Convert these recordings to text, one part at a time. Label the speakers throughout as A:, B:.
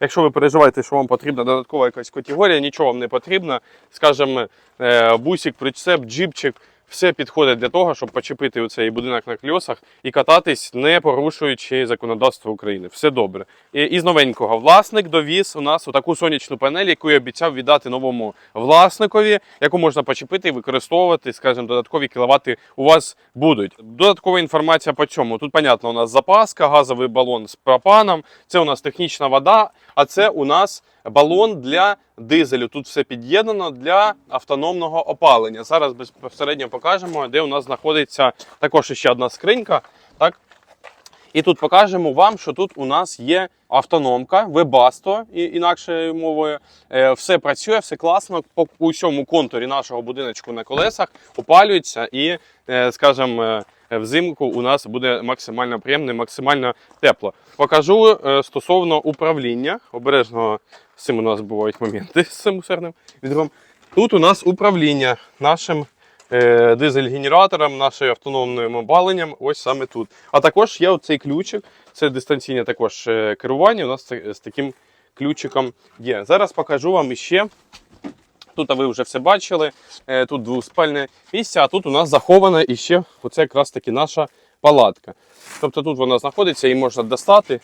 A: Якщо ви переживаєте, що вам потрібна додаткова якась категорія, нічого вам не потрібно. Скажімо, е, бусик, причцеп, джипчик, все підходить для того, щоб почепити цей будинок на кльосах і кататись, не порушуючи законодавство України. Все добре. І, і з новенького власник довіз у нас таку сонячну панель, яку я обіцяв віддати новому власникові, яку можна почепити і використовувати, скажімо, додаткові кіловати у вас будуть. Додаткова інформація по цьому. Тут, понятно, у нас запаска, газовий балон з пропаном, це у нас технічна вода, а це у нас балон для дизелю. Тут все під'єднано для автономного опалення. Зараз безпосередньо покажемо, де у нас знаходиться також ще одна скринька. Так? І тут покажемо вам, що тут у нас є автономка, і інакшою мовою. Е, Все працює, все класно. По усьому контурі нашого будиночку на колесах опалюється і, е, скажімо, е, взимку у нас буде максимально приємно і максимально тепло. Покажу стосовно управління. Обережно з цим у нас бувають моменти з цим мусорним відром. Тут у нас управління нашим дизель-генератором, нашим автономним опаленням, ось саме тут. А також є оцей ключик, це дистанційне також е, керування. У нас з таким ключиком є. Зараз покажу вам іще. Тут ви вже все бачили. е, Тут двоспальне місце, а тут у нас захована іще оце якраз таки наша палатка. Тобто тут вона знаходиться, її можна достати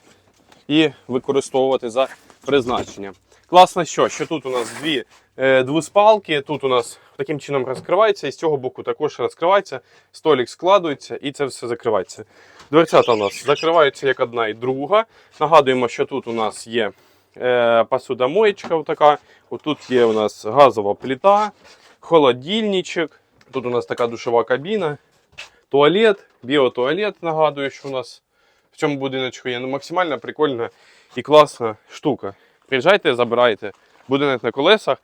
A: і використовувати за призначенням. Класно, що, що тут у нас дві е, двуспалки, тут у нас таким чином розкривається, і з цього боку також розкривається, столик складується і це все закривається. Дверцята у нас закриваються як одна і друга. Нагадуємо, що тут у нас є е, посудомоєчка, така. Тут є у нас газова плита, холодильничок. Тут у нас така душова кабіна, туалет, біотуалет. Нагадую, що у нас в цьому будиночку є ну, максимально прикольна і класна штука. Приїжджайте, забирайте будинок на колесах.